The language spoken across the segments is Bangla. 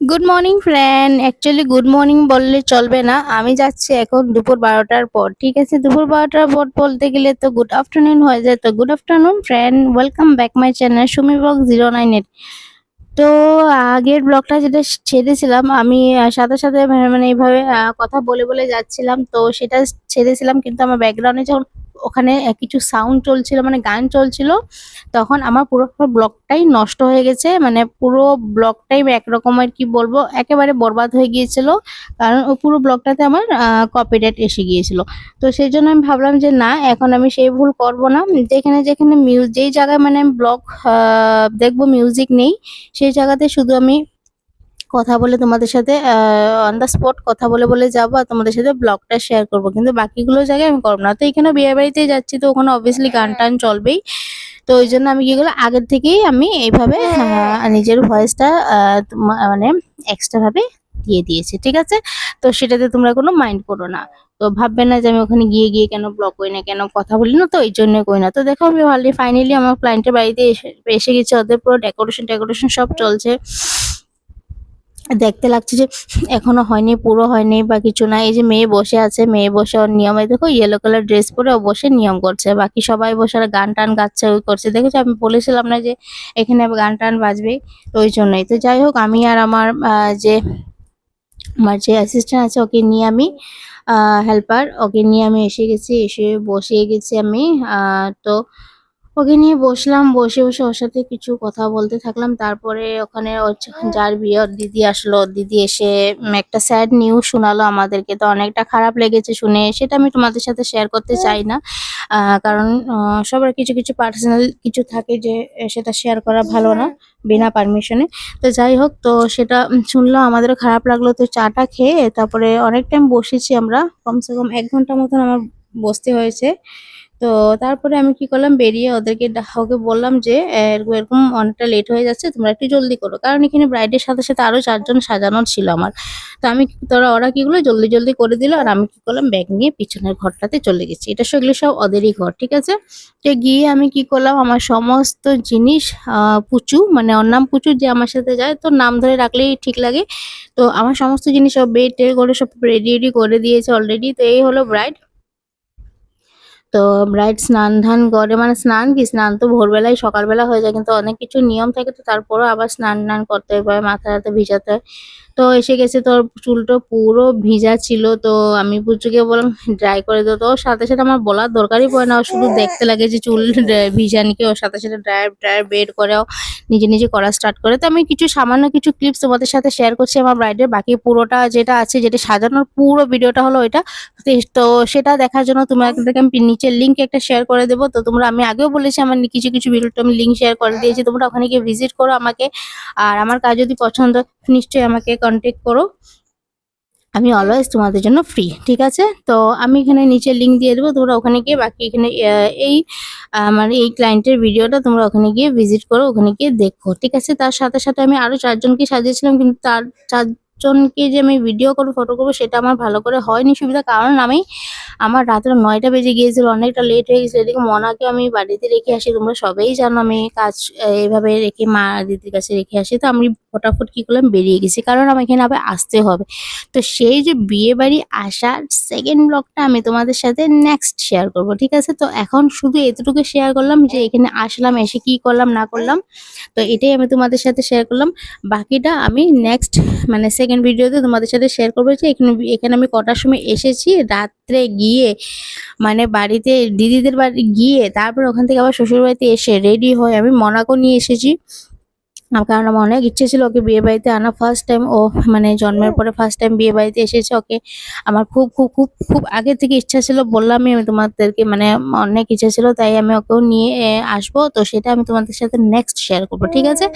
Good morning friend actually good morning বললে চলবে না। আমি যাচ্ছি এখন দুপুর বারোটার পর। ঠিক আছে, দুপুর বারোটার পর বলতে গেলে তো গুড আফটারনুন হয়ে যায়। তো good afternoon friend welcome back my channel Sumi blog zero nine eight তো আগের ব্লগটা যেটা ছেড়েছিলাম, আমি সাথে সাথে মানে এইভাবে কথা বলে বলে যাচ্ছিলাম। তো সেটা ছেড়েছিলাম, কিন্তু আমার ব্যাকগ্রাউন্ডে যখন ওখানে কিছু সাউন্ড চলছিল মানে গান চলছিল, তখন আমার পুরো ব্লগটাই নষ্ট হয়ে গেছে মানে পুরো ব্লগটাই একরকমের কি বলব, একেবারে বরবাদ হয়ে গিয়েছিল, কারণ ও পুরো ব্লগটাতে আমার কপিরাইট এসে গিয়েছিল। তো সেই জন্য আমি ভাবলাম যে না, এখন আমি সেই ভুল করব না, যেখানে যেখানে মিউ, যেই জায়গায় মানে ব্লগ দেখব মিউজিক নেই, সেই জায়গাতে শুধু আমি কথা বলে তোমাদের সাথে অন দ্য স্পট কথা বলে বলে যাব আর তোমাদের সাথে ব্লগটা শেয়ার করব। কিন্তু বাকিগুলো জায়গায় আমি করব না। তো এখানে বিয়ে বাড়িতে যাচ্ছি তো ওখানে অবভিয়াসলি গান টান চলবেই। তো ওই জন্য আমি কি করলাম আগের থেকেই আমি এইভাবে নিজের ভয়েসটা মানে এক্সট্রাভাবে দিয়ে দিয়েছি ঠিক আছে? তো সেটাতে তোমরা কোনো মাইন্ড করো না। তো ভাববে না যে আমি ওখানে গিয়ে গিয়ে কেন ব্লগ করি না কেন কথা বলি না তো এই জন্য করি না। তো দেখো আমি ফাইনালি আমার ক্লায়েন্টের বাড়িতে এসে এসে গেছে ওদের পুরো ডেকোরেশন টেকোরেশন সব চলছে। দেখতে লাগছে যে এখনও হয়নি, পুরো হয়নি বা কিছু না। এই যে মেয়ে বসে আছে, মেয়ে বসে ওর নিয়মে দেখো ইয়েলো কালার ড্রেস পরে ও বসে নিয়ম করছে। বাকি সবাই বসে আর গান টান গাচ্ছে, ওই করছে। দেখেছ, আমি বলেছিলাম না যে এখানে গান টান বাজবে ওই জন্যই। তো যাই হোক, আমি আর আমার যে আমার যে অ্যাসিস্ট্যান্ট আছে, ওকে নিয়ে আমি হেল্পার ওকে নিয়ে আমি এসে গেছি, এসে বসে গেছি আমি। তো ওকে নিয়ে বসলাম বসে বসে ওর সাথে কিছু কথা বলতে থাকলাম। তারপরে ওখানে যার বিয়ে ওর দিদি আসলো দিদি এসে একটা স্যাড নিউজ শোনালো আমাদেরকে। তো অনেকটা খারাপ লেগেছে শুনে সেটা আমি তোমাদের সাথে শেয়ার করতে চাই না। কারণ সবার কিছু কিছু পার্সোনাল কিছু থাকে যে সেটা শেয়ার করা ভালো না বিনা পারমিশনে তো যাই হোক তো সেটা উম, শুনলো আমাদেরও খারাপ লাগল। তো চাটা খেয়ে তারপরে অনেক টাইম বসেছি আমরা। কমসে কম এক ঘণ্টা মতন আমার বসতে হয়েছে। তো তারপরে আমি কি করলাম, বেরিয়ে ওদেরকে ওকে বললাম যে এরকম অনেকটা লেট হয়ে যাচ্ছে, তোমরা একটু জলদি করো। কারণ এখানে ব্রাইডের সাথে সাথে আরও চারজন সাজানো ছিল আমার। তো আমি তোরা, ওরা কি করল, জলদি জলদি করে দিল, আর আমি কি করলাম ব্যাগ নিয়ে পিছনের ঘরটাতে চলে গেছি। এটা সেগুলো সব ওদেরই ঘর, ঠিক আছে? তো গিয়ে আমি কি করলাম, আমার সমস্ত জিনিস পুচু মানে ওর নাম পুচু যে আমার সাথে যায় তো নাম ধরে রাখলেই ঠিক লাগে। তো আমার সমস্ত জিনিস সব বেড টেড করে সব রেডি রেডি করে দিয়েছে অলরেডি তো এই হলো ব্রাইড তো ব্রাইড স্নান ধান করে মানে স্নান কি? স্নান তো ভোরবেলায়, সকালবেলা হয়ে যায়, কিন্তু অনেক কিছু নিয়ম থাকে, তো তারপরও আবার স্নান টান করতে হয় মাথা হাতে ভিজাতে হয়। তো এসে গেছে তোর চুলটা পুরো ভিজা ছিল, তো আমি পুচুকে বললাম ড্রাই করে দাও তো সাথে সাথে আমার বলার দরকারই পড়ে না শুধু দেখতে লাগে যে চুল ভিজা নাকি, ওর সাথে সাথে ড্রায়ার ড্রায়ার বের করেও নিজে নিজে করা স্টার্ট করে। তো আমি কিছু সামান্য কিছু ক্লিপস তোমাদের সাথে শেয়ার করছি আমার ব্রাইডের বাকি পুরোটা যেটা আছে, যেটা সাজানোর পুরো ভিডিওটা হলো ওইটা। তো- সেটা দেখার জন্য তোমাদেরকে আমি নিচের লিঙ্ক একটা শেয়ার করে দেবো। তো তোমরা, আমি আগেও বলেছি আমার কিছু কিছু ভিডিওটা আমি লিঙ্ক শেয়ার করে দিয়েছি, তোমরা ওখানে গিয়ে ভিজিট করো আমাকে। আর আমার কাজ যদি পছন্দ নিশ্চয়ই আমাকে কন্ট্যাক্ট করো। আমি অলওয়েজ তোমাদের জন্য ফ্রি ঠিক আছে? তো আমি এখানে নিচে লিঙ্ক দিয়ে দেবো, তোমরা ওখানে গিয়ে বাকি এখানে এই, আমার এই ক্লায়েন্টের ভিডিওটা তোমরা ওখানে গিয়ে ভিজিট করো, ওখানে গিয়ে দেখো, ঠিক আছে? তার সাথে সাথে আমি আরও চারজনকে সাজিয়েছিলাম, কিন্তু তার চারজনকে যে আমি ভিডিও করব ফটো করব, সেটা আমার ভালো করে হয়নি সুবিধা। কারণ আমি, আমার রাতের নয়টা বেজে গিয়েছিল, অনেকটা লেট হয়ে গেছিল এদিকে মনাকে আমি বাড়িতে রেখে আসি, তোমরা সবাই জানো আমি কাজ এভাবে রেখে মা দিদির কাছে রেখে আসি। তো আমি ফটাফট কি করলাম, বেরিয়ে গেছি। কারণ আমার এখানে আবার আসতে হবে। তো সেই যে বিয়ে বাড়ি আসার সেকেন্ড ব্লগটা আমি তোমাদের সাথে নেক্সট শেয়ার করব, ঠিক আছে? তো এখন শুধু এতটুকু শেয়ার করলাম যে এখানে আসলাম, এসে কি করলাম, না করলাম। তো এটাই আমি তোমাদের সাথে শেয়ার করলাম। বাকিটা আমি নেক্সট মানে সেকেন্ড ভিডিওতে তোমাদের সাথে শেয়ার করব যে এখানে এখানে আমি কটার সময় এসেছি, রাত্রে গিয়ে মানে বাড়িতে দিদিদের বাড়ি গিয়ে, তারপর ওখান থেকে আবার শ্বশুরবাড়িতে এসে রেডি হয়ে আমি মনাকো নিয়ে এসেছি। কারণ আমার অনেক ইচ্ছে ছিল ওকে বিয়ে বাড়িতে আনা ফার্স্ট টাইম ও মানে জন্মের পরে ফার্স্ট টাইম বিয়ে বাড়িতে এসেছে ওকে। আমার খুব খুব খুব খুব আগে থেকে ইচ্ছা ছিল, বললামই আমি তোমাদেরকে মানে অনেক ইচ্ছা ছিল, তাই আমি ওকেও নিয়ে আসব। তো সেটা আমি তোমাদের সাথে নেক্সট শেয়ার করব, ঠিক আছে?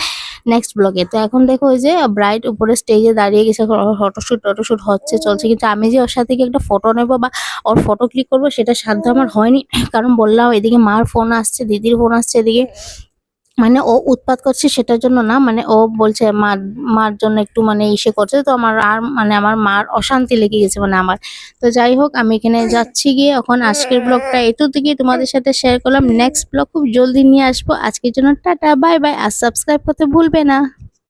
নেক্সট ব্লগে তো এখন দেখো ওই যে ব্রাইড উপরে স্টেজে দাঁড়িয়ে গেছে ফটোশ্যুট টটোশুট হচ্ছে, চলছে। কিন্তু আমি যে ওর সাথে গিয়ে একটা ফটো নেব বা ওর ফটো ক্লিক করব, সেটা সাধ্য আমার হয়নি। কারণ বললাম, এদিকে মার ফোন আসছে, দিদির ফোন আসছে, এদিকে মানে ও উৎপাত করছে সেটার জন্য না মানে ও বলছে মার মার জন্য একটু মানে ইসে করছে। তো আমার আর মানে আমার মার অশান্তি লেগে গেছে মানে আমার। তো যাই হোক, আমি এখানে যাচ্ছি গিয়ে এখন আজকের ব্লগটা এটু থেকে তোমাদের সাথে শেয়ার করলাম। নেক্সট ব্লগ খুব জলদি নিয়ে আসব। আজকের জন্য টাটা বাই বাই আর সাবস্ক্রাইব করতে ভুলবে না।